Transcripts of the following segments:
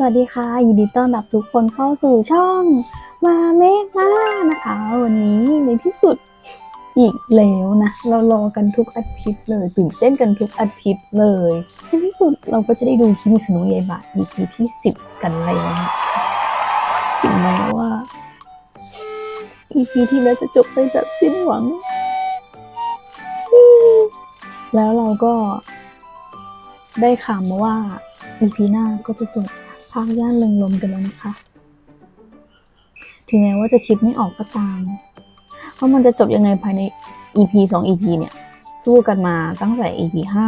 สวัสดีค่ะ ยินดีต้อนรับทุกคนเข้าสู่ช่องมาเมมานะคะ วันนี้ในที่สุดอีกแล้วนะ เรารอกันทุกอาทิตย์เลยตื่นเต้นกันทุกอาทิตย์เลยในที่สุดเราก็จะได้ดูคิมิสโนะยายบะ EP ที่ 10 กันแล้วถึงแม้ว่า EP ที่แล้วจะจบไปแบบสิ้นหวัง แล้วเราก็ได้ข่าวมาว่า EP หน้าก็จะจบ ภาคย่านเริงลมกันแล้วนะคะ ถึงแม้ว่าจะคิดไม่ออกก็ตามว่ามันจะจบยังไงภายใน EP สอง EP เนี่ย สู้กันมาตั้งแต่ EP ห้า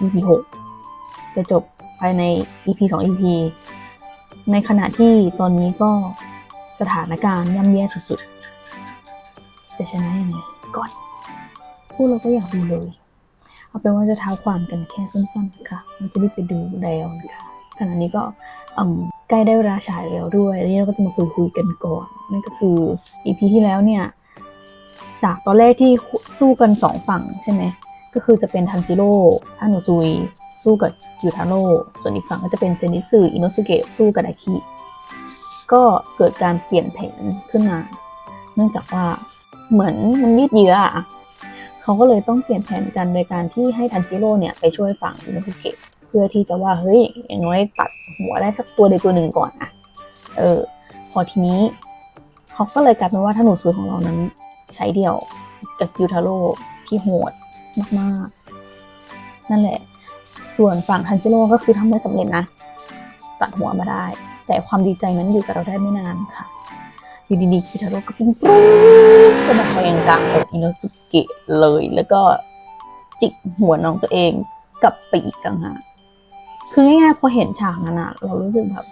EP หกจะจบภายใน EP สอง EP ในขณะที่ตอนนี้ก็สถานการณ์ย่ำแย่สุดๆ จะชนะยังไงก่อนพูดเราก็อยากดูเลย เอาเป็นว่าจะเท้าความกันแค่สั้นๆนะคะเราจะรีบไปดูแล้วนะคะ ขณะนี้ก็ใกล้ได้เวลาฉายแล้วด้วยแล้เราก็จะมาคุยคุยๆกันก่อน นั่นก็คือ EP ที่แล้วเนี่ยจากตอนแรกที่สู้กันสองฝั่งใช่ไหมก็คือจะเป็นทันจิโร่ท่านุซุยสู้กับยูทาโร่ส่วนอีกฝั่งก็จะเป็นเซนิสึอิโนสุเกะสู้กับอาคิก็เกิดการเปลี่ยนแผนขึ้นมา เนื่องจากว่าเหมือนมันยืดเยื้อเขาก็เลยต้องเปลี่ยนแผนกันโดยการที่ให้ทันจิโร่เนี่ยไปช่วยฝั่งอินโนสุเกะ พื่อที่จะว่าเฮ้ยอย่างน้อยตัดหัวได้สักตัวใดตัวหนึ่งก่อนอะเออ พอทีนี้เขาก็เลยกลายเป็นว่าถ้าหนูซุยของเรานั้น ใช้เดี่ยวกับยูทาโร่ที่โหดมากๆ นั่นแหละ ส่วนฝั่งทันจิโร่ก็คือทำได้สำเร็จนะ ตัดหัวมาได้ แต่ความดีใจนั้นอยู่กับเราได้ไม่นานค่ะอยู่ดีๆคิทาโร่ก็ปิ้งปรู๊ดก็มาแทงกลางอกอินโนสุเกะเลย แล้วก็จิกหัวน้องตัวเองกลับไปอีกต่างหาก คือง่ายๆพอเห็นฉากนั้นอะเรารู้สึกแบบ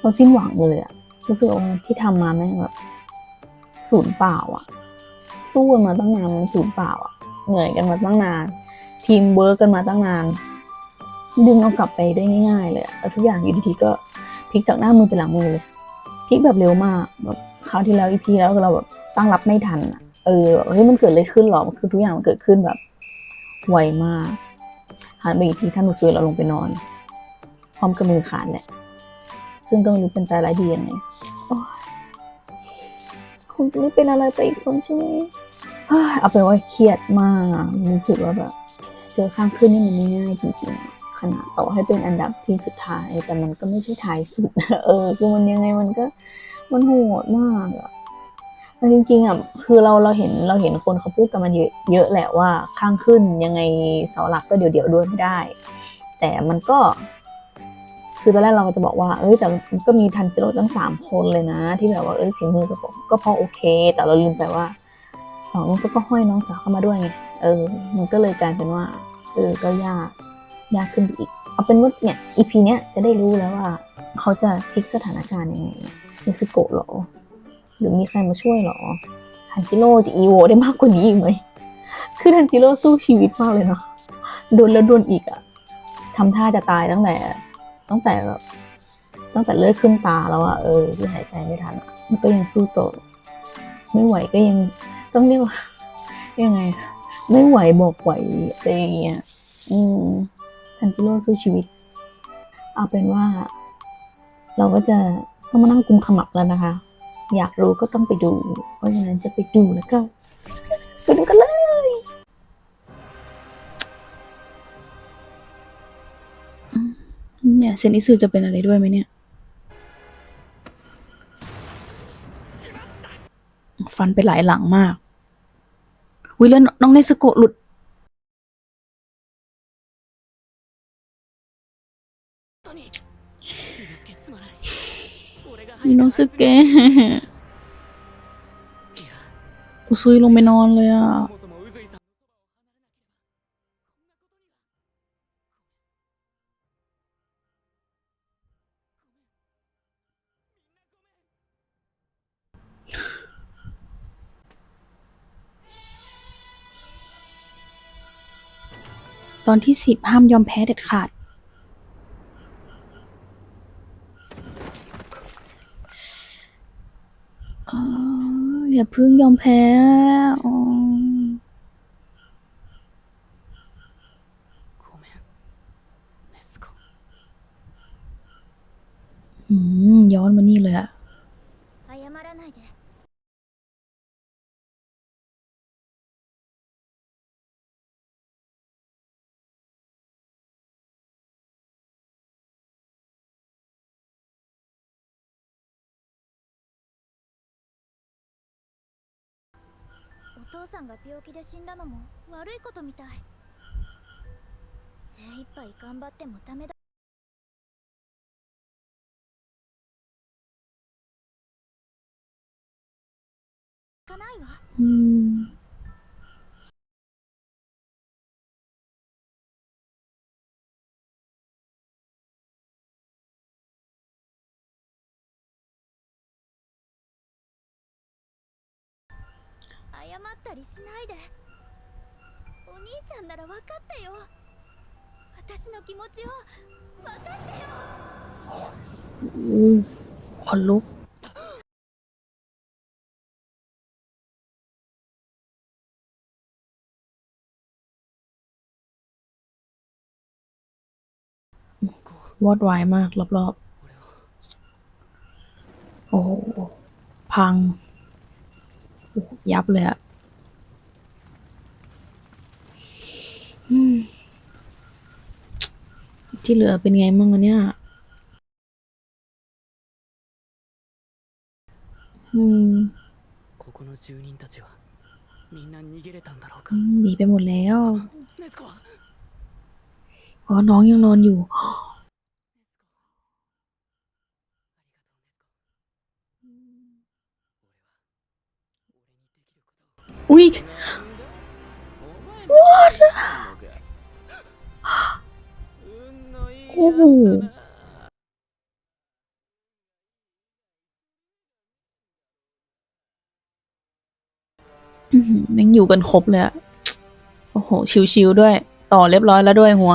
เราสิ้นหวังเลยอะรู้สึกว่าที่ทำมาแม่งแบบศูนย์เปล่าอะสู้กันมาตั้งนานมันศูนย์เปล่าอะเหนื่อยกันมาตั้งนาน ทีมเวิร์กกันมาตั้งนาน ดึงเอากลับไปได้ง่ายๆเลยอะแล้วทุกอย่างอยู่ดีๆก็พลิกจากหน้ามือไปหลังมือเลยพลิกแบบเร็วมากแบบคราวที่แล้วอีพีแล้วเราแบบตั้งรับไม่ทันอะเออเฮ้ยมันเกิดอะไรขึ้นหรอมันคือทุกอย่างมันเกิดขึ้นแบบไวมาก หันไปอีกทีท่านหนูซวยเราลงไปนอน พร้อมกับมือขาดแหละ ซึ่งก็ไม่รู้เป็นใจร้ายดียังไงโอ๊ยคงจะไม่เป็นอะไรไปอีกคนใช่ไหมเอาเป็นว่าเครียดมากรู้สึกว่าแบบเจอข้างขึ้นนี่มันไม่ง่ายจริงๆขนาดต่อให้เป็นอันดับที่สุดท้าย แต่มันก็ไม่ใช่ท้ายสุดเออคือมันยังไงมันก็มันโหดมากอะ จริงๆอะคือเราเราเห็นเราเห็นคนเขาพูดกันมาเยอะเยอะแหละว่าข้างขึ้นยังไงเสาหลักก็เดี๋ยวเดี๋ยวด้วยไม่ได้ แต่มันก็ คือตอนแรกเราจะบอกว่าเอ้ยแต่มันก็มีทันจิโร่ตั้งสามคนเลยนะ ที่แบบว่าเอ้ยฝีมือก็พอก็พอโอเค แต่เราลืมไปว่าสองคนก็ห้อยน้องสาวเข้ามาด้วยไงเออ มันก็เลยกลายเป็นว่า เออก็ยากยากขึ้นไปอีก เอาเป็นว่าเนี่ยอีพีเนี้ยจะได้รู้แล้วว่า เขาจะพลิกสถานการณ์ยังไงเนซึโกะเหรอ หรือมีใครมาช่วยเหรอทันจิโร่จะอีโวได้มากกว่านี้อีกไหมคือทันจิโร่สู้ชีวิตมากเลยเนาะโดนแล้วโดนอีกอะทำท่าจะตายตั้งแต่ ตั้งแต่แบบตั้งแต่เลือดขึ้นตาแล้วอะเออที่หายใจไม่ทันอะมันก็ยังสู้ต่อไม่ไหวก็ยังต้องเรียกว่ายังไง ไม่ไหวบอกไหวอะไรอย่างเงี้ยอืมทันจิโร่สู้ชีวิต เอาเป็นว่า เราก็จะต้องมานั่งกุมขมับแล้วนะคะ อยากรู้ก็ต้องไปดู เพราะฉะนั้นจะไปดูแล้วก็ไปดูกันเลย เนี่ยเซนิสึจะเป็นอะไรด้วยไหมเนี่ย ฟันไปหลายหลังมากวิแล้วน้องเนสโกะหลุด อิโนสึเกะอุซุยลงไปนอนเลยอะตอนที่สิบห้ามยอมแพ้เด็ดขาด อย่าเพิ่งยอมแพ้ さんが病気で死んだのも悪いことみたい。精一杯頑張ってもダメだ。いかないわったりしないでお兄ちゃんなら分かってよ私の気持ちを分かってよ อู้ขนลุก วอดวายมากรอบๆ โอ้โห พังโอ้โหยับเลยอะ ที่เหลือเป็นไงมั่งอะเนี่ยอืมหนีไปหมดแล้วอ๋อน้องยังนอนอยู่อุ้ย What โอ้โหอื้อหือแม่งอยู่กันครบเลยอะโอ้โห ชิวๆด้วย ต่อเรียบร้อยแล้วด้วยหัว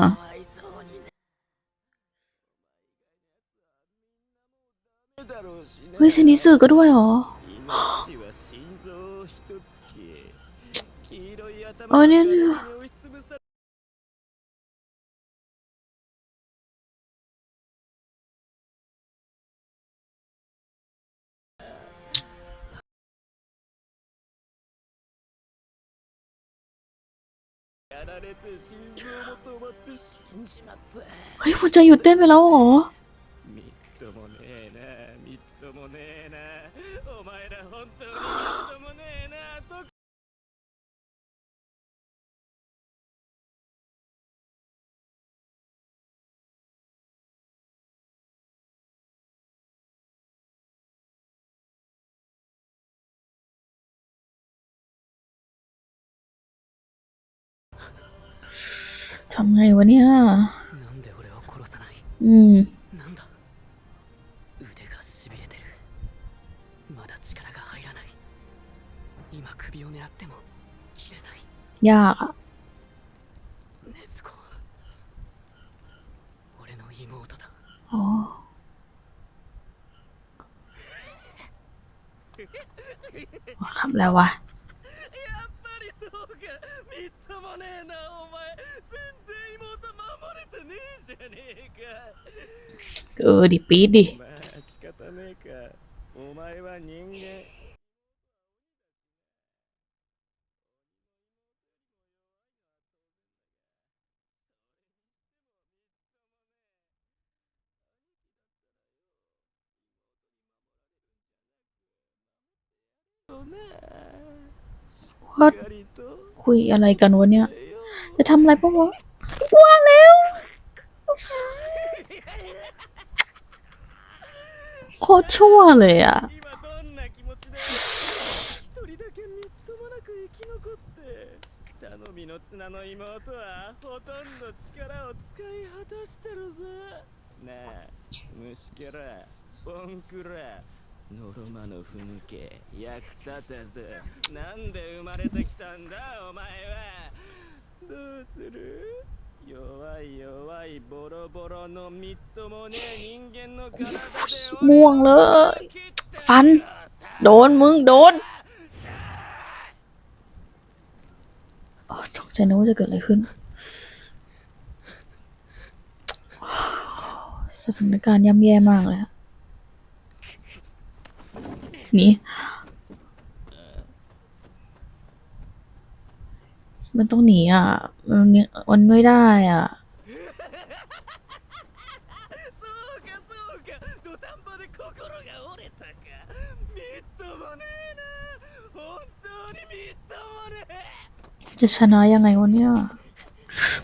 เฮ้ยเซนิสึก็ด้วยเหรอ เออเนี่ย されて心臓も止まって死んじまった。はい、ちゃん言ってみろ。みっともねえな、みっともねえな。お前ら本当に。 ทำไงวะเนี่ย อืมยากอะอ๋อคำแล้ววะ เออดิปีดดิวัดคุยอะไรกันวะเนี่ย จะทำอะไรปะวะว้ ตรชั่วเลยอ่ะ 今どんな気持ちだよ一人だけみっともなく生き残って頼みの綱の妹はほとんど力を使い果たしてるぜなあ虫けらボンクラノロマのふぬけ役立たずなんで生まれてきたんだお前はどうする ม่วงเลย ฟัน โดนมึง โดนสงสัยนะว่าจะเกิดอะไรขึ้น สถานการณ์ย่ำแย่มากเลยนี่ันต้องหนีอะ มันนี้มันไม่ได้อะจะชนะยังไงวะเนี่ย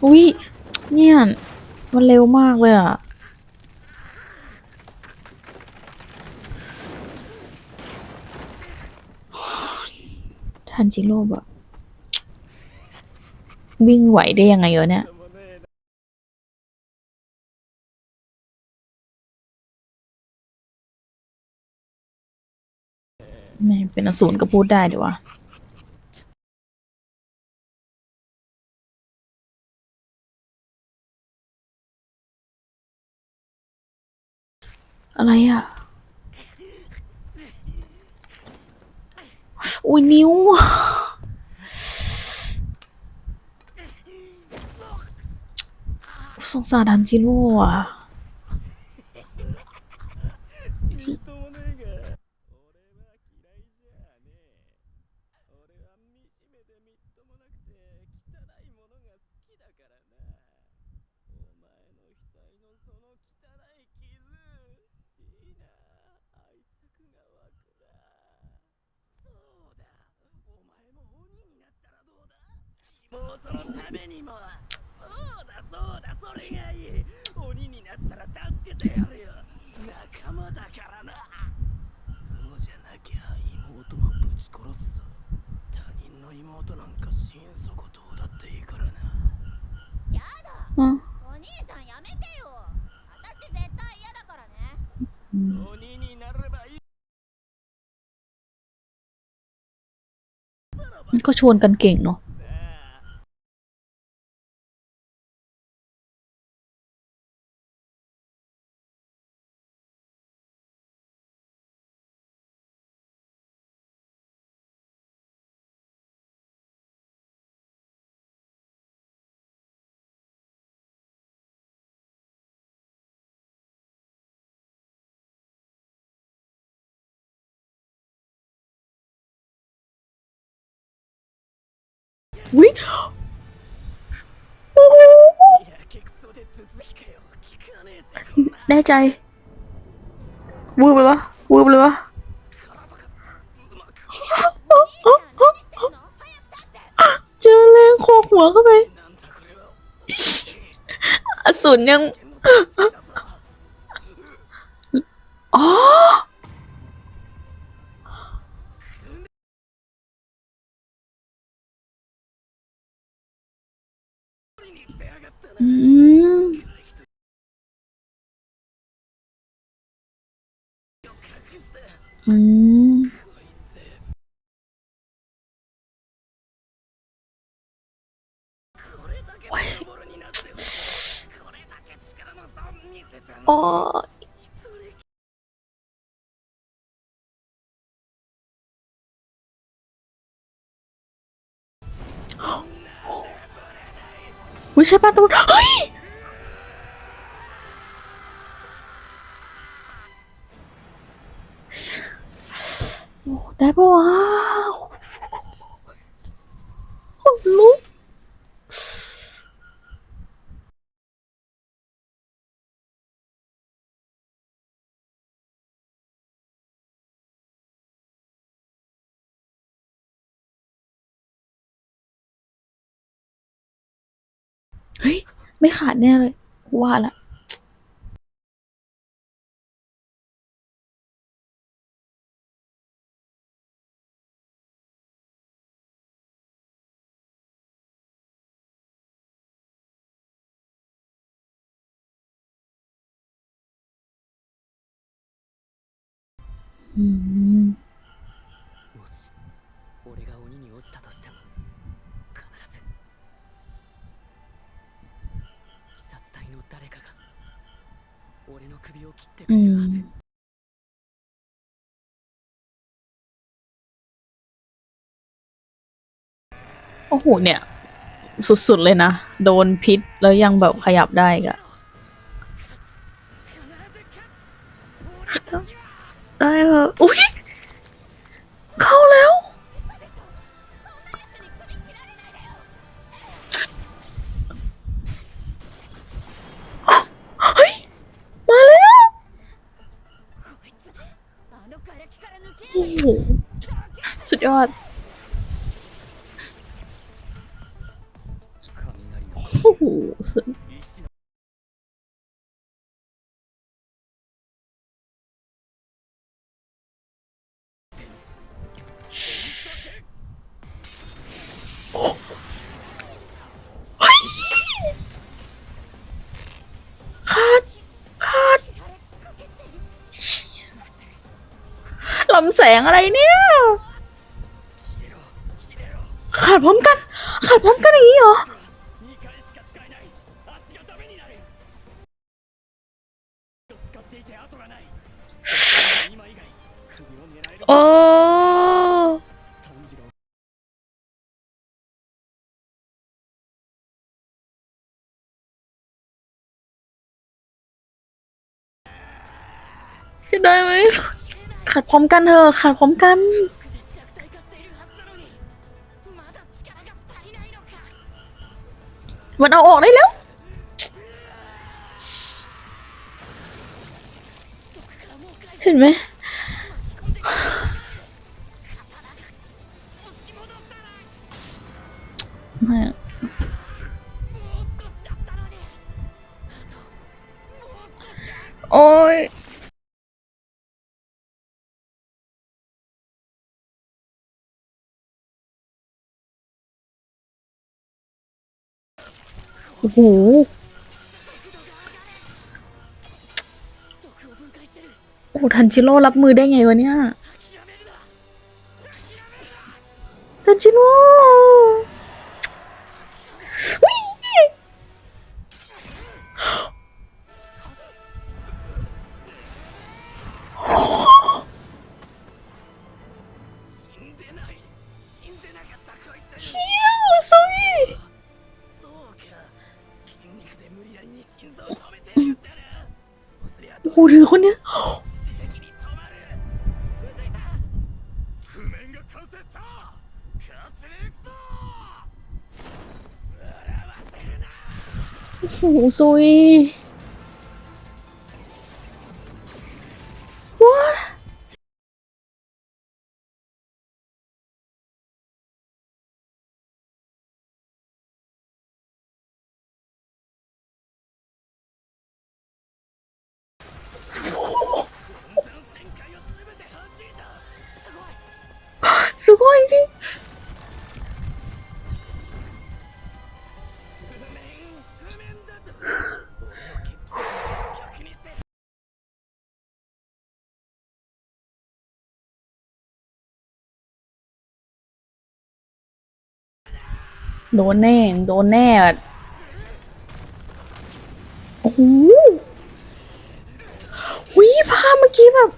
อุ้ยเนี่ย มันเร็วมากเลยอะทันจิโร่อะ วิ่งไหวได้ยังไงวะเนี่ยไม่เป็นอสูรก็พูดได้ดีว่าอะไรอะ อุ้ยนิ้ว สงสารทันจิโร่อ่ะ みっともねえが俺は嫌いじゃねえ俺は惨めでみっともなくて汚いものが好きだからなお前の額のその汚い傷いいな愛着が湧くなそうだお前も鬼になったらどうだ妹のためにも 助けてやるよ仲間だからなそうじゃなきゃ妹もぶち殺すぞ他人の妹なんか心底どうだっていいからなやだ อืม お兄ちゃんやめてよ私絶対嫌だからね อืม 鬼になればいい มันก็ชวนกันเก่งเนาะ อุ้แน่ใจวูบเลยวะวูบเลยวะเจอแรงโคกหัวเข้าไปอสูรยัง して อืม こいつこ ได้ปะวะขนลุกเฮ้ย ไม่ขาดแน่เลย ว่าละ อืม もし俺が鬼に落ちたとしても必ず鬼殺隊の誰かが俺の首を切ってく อื れるは ม ず โอ้โห เนี่ย สุดๆเลยนะ โดนพิษแล้วยังแบบขยับได้อีกอะ 必ず勝つ俺たちは ได้เหรออุ้ยเข้าแล้ว เฮ้ย มาแล้วอสุดยอดโอ้โหสุดำแสงอะไรเนี่ย ขาดพร้อมกัน ขาดพร้อมกันอย่างนี้เหรอ ขัดพร้อมกันเถอะขัดพร้อมกัน มันเอาออกได้แล้ว เห็นไหม โอ้โหโอ้ทันจิโร่รับมือได้ไงวะเนี่ยทันจิโร่ กูถือคนเนี้ยโอ้โหซุย โดนแน่ โดนแน่ โอ้โหหุยภาพเมื่อกี้แบบ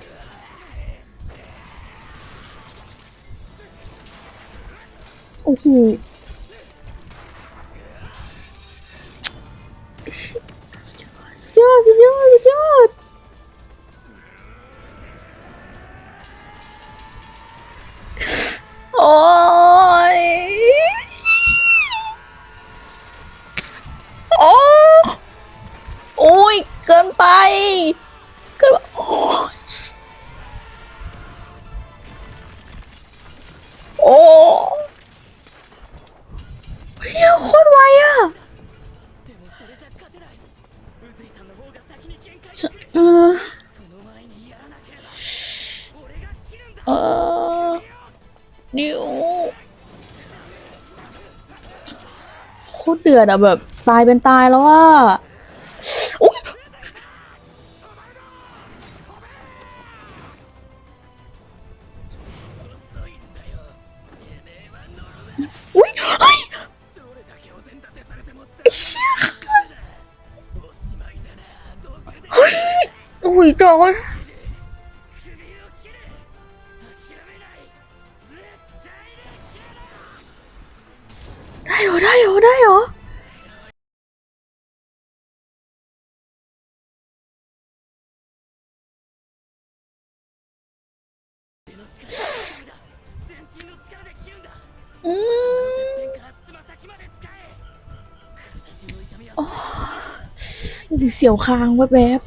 โอ้โหสุดยอดสุดยอดสุดยอดสุดยอดโอ้ย โอ้โอ้ย เกินไป เกินโอ้ยโอ้เฮียโคตรไวอะเออเออนิวโคตรเดือดอะแบบ ตายเป็นตายแล้วว่า เสียวคางแวบ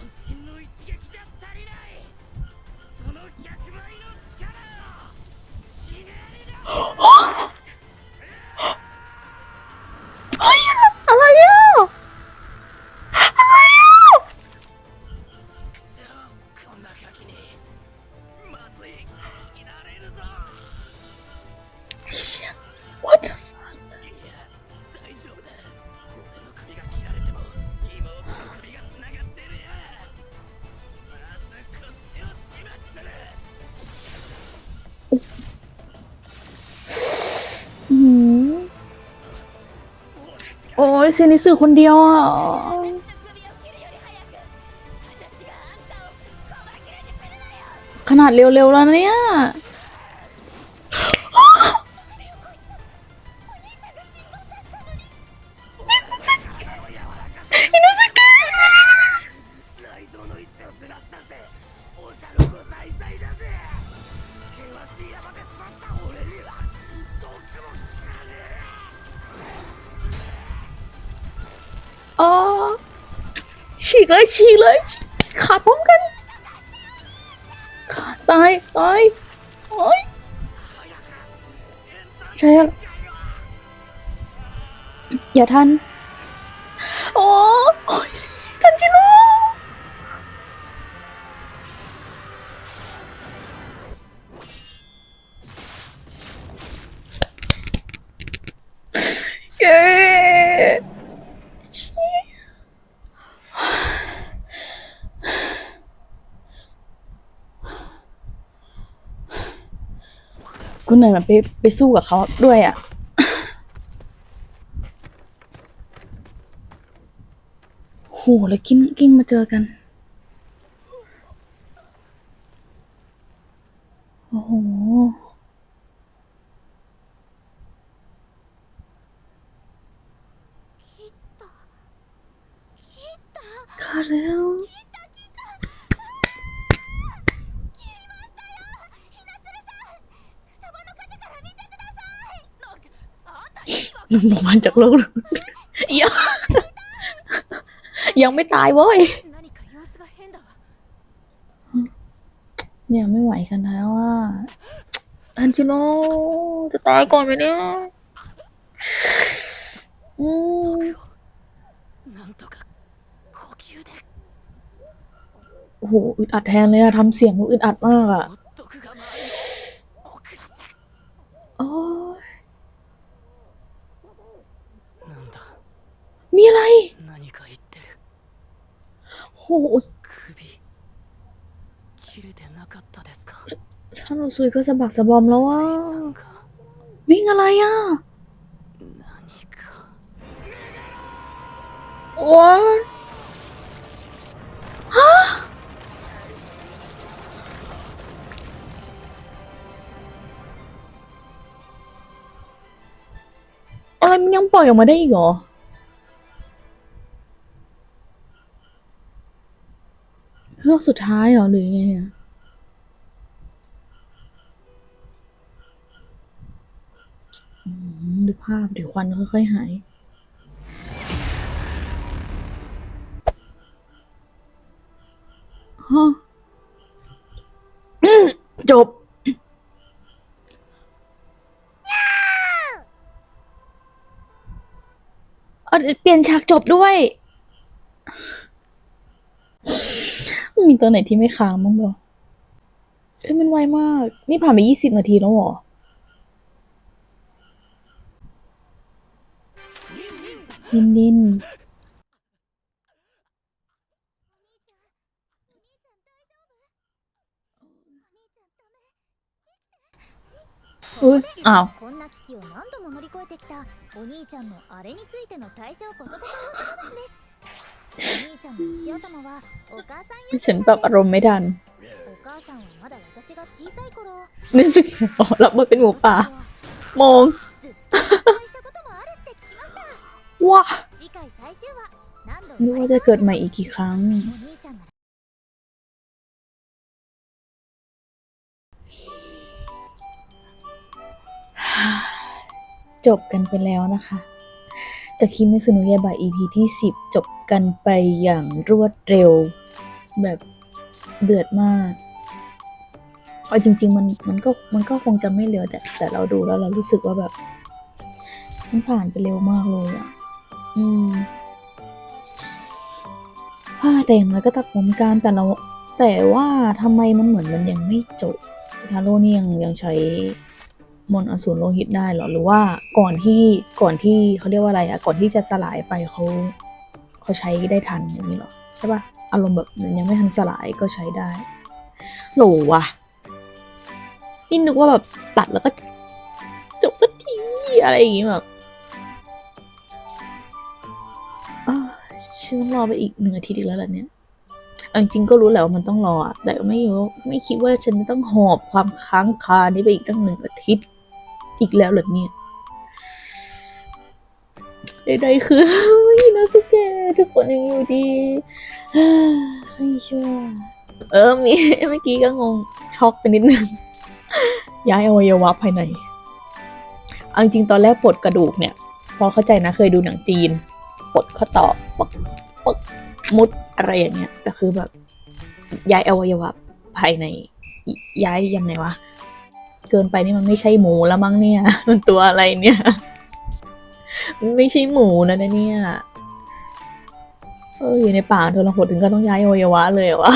เซนิสุคนเดียวขนาดเร็วๆแล้วเนี่ย กเลยฉีกเลยขาดพร้อมกันขาดตายตายโอ้ยใช่อย่าทัน กูเหนื่อยแบบไปไปสู้กับเขาด้วยอะ โห แล้วกิ้งกิ้งมาเจอกัน มันออกมาจากโลกยังยังไม่ตายเว้ย เนี่ยไม่ไหวกันแล้วว่าอันจิโร่จะตายก่อนไหมเนี่ยอืโอ้โหอึดอัดแทนเลยอะทำเสียงอึดอัดมากอะ ซุยก็สะบักสะบอมแล้วว่าวิ่งอะไรอะว้าฮะอะไรมันยังปล่อยออกมาได้อีกเหรอรอบสุดท้ายเหรอหรือไงอะ ดภาพเดี๋ยวควันค่อยๆหาย ฮะ จบ เอาเปลี่ยนฉากจบด้วย มีตัวไหนที่ไม่ค้างบ้างบ่เอ้ยมันไวมาก นี่ผ่านไปยี่สิบนาทีแล้วเหรอ ดินดิน อุ้ยอ้าว こんな危機を何度も乗り越えてきたお兄ちゃんのあれについての対処をこそこそ話ですお兄ちゃんの石頭はお母さん役 ฉันปรับอารมณ์ไม่ทัน お母さんはまだ私が小さい頃 นึกสึกอ๋อรับบทเป็นหมูป่า มอง 頭突き ว้าไม่ว่าจะเกิดใหม่อีกกี่ครั้ง จบกันไปแล้วนะคะกับคิมิสุนุยาบะ EP ที่ 10 จบกันไปอย่างรวดเร็ว แบบเดือดมากเอาจริง ๆ มันมันก็มันก็คงจะไม่เหลือแต่แต่เราดูแล้วเรารู้สึกว่าแบบ มันผ่านไปเร็วมากเลยอะ อืมแต่อย่างไรก็ตัดผมการแต่เราแต่ว่าทำไมมันเหมือนมันยังไม่จบทาโร่นี่ยังยังใช้มนต์อสูรโลหิตได้เหรอหรือว่าก่อนที่ก่อนที่เขาเรียกว่าอะไรอะก่อนที่จะสลายไปเขาเขาใช้ได้ทันอย่างนี้เหรอใช่ปะอารมณ์แบบยังไม่ทันสลายก็ใช้ได้โหรอวะนี่นึกว่าแบบตัดแล้วก็จบสักทีอะไรอย่างงี้แบบ ฉันต้องรอไปอีกหนึ่งอาทิตย์อีกแล้วล่ะเนี่ยจริงๆก็รู้แหละว่ามันต้องรอ แต่ไม่รู้ไม่คิดว่าฉันจะต้องหอบความค้างคานี้ไปอีกตั้งหนึ่งอาทิตย์อีกแล้วเหรอเนี่ยใดๆคือฮินาสุเกะทุกคนยังอยู่ดีไม่ชัวเออมีเมื่อกี้ก็งงช็อกไปนิดนึงย้ายอวัยวะภายในเอาจริงๆตอนแรกปลดกระดูกเนี่ย พอเข้าใจนะเคยดูหนังจีน ปลดข้อต่อปึกปึกมุดอะไรอย่างเงี้ยแต่คือแบบย้ายอวัยวะภายในย้ายยังไงวะ เกินไปนี่มันไม่ใช่หมูแล้วมั้งเนี่ย มันตัวอะไรเนี่ย ไม่ใช่หมูนะเนี่ยเอออยู่ในป่าทรหดถึงก็ต้องย้ายอวัยวะเลยวะ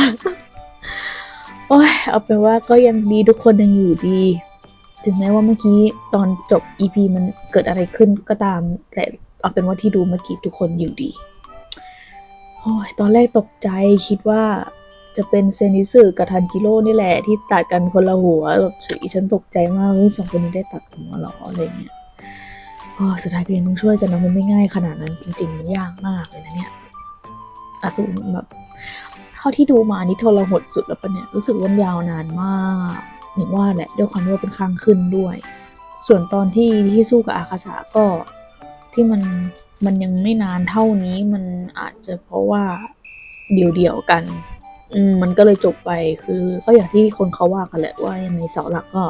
โอ้ยเอาเป็นว่าก็ยังดีทุกคนยังอยู่ดี ถึงแม้ว่าเมื่อกี้ตอนจบ EP มันเกิดอะไรขึ้นก็ตามแต่ เอาเป็นว่าที่ดูเมื่อกี้ทุกคนอยู่ดีโอ้ยตอนแรกตกใจคิดว่าจะเป็นเซนิสึกับทันจิโร่นี่แหละ ที่ตัดกันคนละหัวแบบฉยฉันตกใจมากเฮ้ยสองคนนี้ได้ตัดหัวหรออะไรเงี้ยอ๋อสุดท้ายเพียงต้องช่วยกันนะมันไม่ง่ายขนาดนั้นจริง ๆ มันยากมากเลยนะเนี่ยอสูรแบบเท่าที่ดูมานี่ทรหดสุดแล้วปะเนี่ยรู้สึกว่ายาวนานมากอย่างว่าแหละด้วยความที่ว่าเป็นข้งขึ้นด้วย ส่วนตอนที่ที่สู้กับอาคาสะก็ ที่มันมันยังไม่นานเท่านี้มันอาจจะเพราะว่าเดี่ยวๆกัน อืมมันก็เลยจบไปคือก็อย่างที่คนเขาว่ากันแหละว่ายังไงเสาหลักก็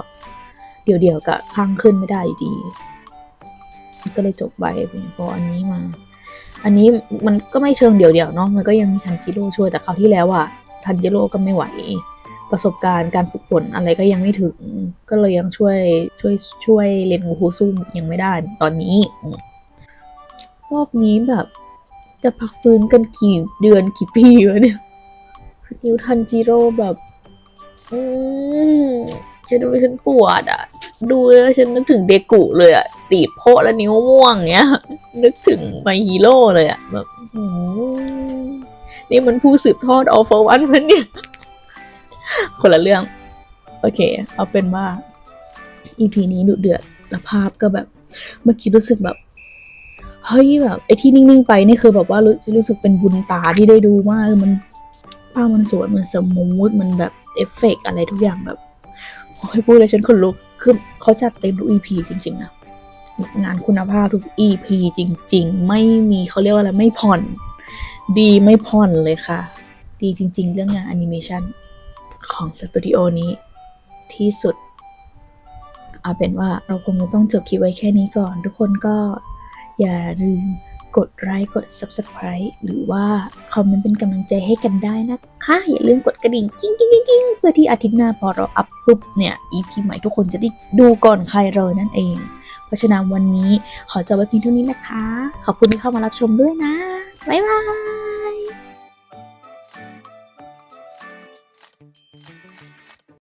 เดี่ยวๆกับข้างขึ้นไม่ได้อยู่ดีมันก็เลยจบไปพออันนี้มา อันนี้มันก็ไม่เชิงเดี่ยวๆเนาะมันก็ยังมีทันจิโร่ช่วยแต่คราวที่แล้วอะทันจิโร่ก็ไม่ไหวประสบการณ์การฝึกฝนอะไรก็ยังไม่ถึง ก็เลยยังช่วยช่วยช่วยเรียนงูฮูซุ่มยังไม่ได้ตอนนี้ รอบนี้แบบ จะพักฟื้นกันกี่เดือนกี่ปีวะเนี่ยนิวทันจิโร่แบบ อืมฉันดูฉันปวดอะดูแล้วฉันนึกถึงเดกุเลยอะตีบโพะแล้วนิ้วม่วงเงี้ย นึกถึงไมฮีโร่เลยอะแบบหืมนี่มันผู้สืบทอดออฟเฟอร์วันมันเนี่ย คนละเรื่อง โอเค เอาเป็นว่า EP นี้ดุเดือดแล้วภาพก็แบบ เมื่อกี้รู้สึกแบบ เฮ้ยแบบไอ้ที่นิ่งๆไปนี่คือแบบว่ารู้รู้สึกเป็นบุญตาที่ได้ดูมากมันภาพมันสวยมันสมูทมันแบบเอฟเฟกต์อะไรทุกอย่างแบบโอ้ยพูดเลยฉันขนลุกคือเขาจัดเต็มทุก EP จริงๆนะงานคุณภาพทุก EP จริง ๆ ไม่มีเขาเรียกว่าอะไรไม่ผ่อน ดีไม่ผ่อนเลยค่ะ ดีจริง ๆ เรื่องงานแอนิเมชันของสตูดิโอนี้ที่สุด เอาเป็นว่าเราคงจะต้องจบคลิปไว้แค่นี้ก่อน ทุกคนก็ อย่าลืมกดไลค์กด Subscribe หรือว่าคอมเมนต์เป็นกำลังใจให้กันได้นะคะ อย่าลืมกดกระดิ่งกิ้งกิ้งกิ้งเพื่อที่อาทิตย์หน้าพอเราอัพปุ๊บเนี่ย EP ใหม่ทุกคนจะได้ดูก่อนใครเลยนั่นเอง เพราะฉะนั้นวันนี้ขอจบไว้เพียงเท่านี้นะคะ ขอบคุณที่เข้ามารับชมด้วยนะ บ๊ายบาย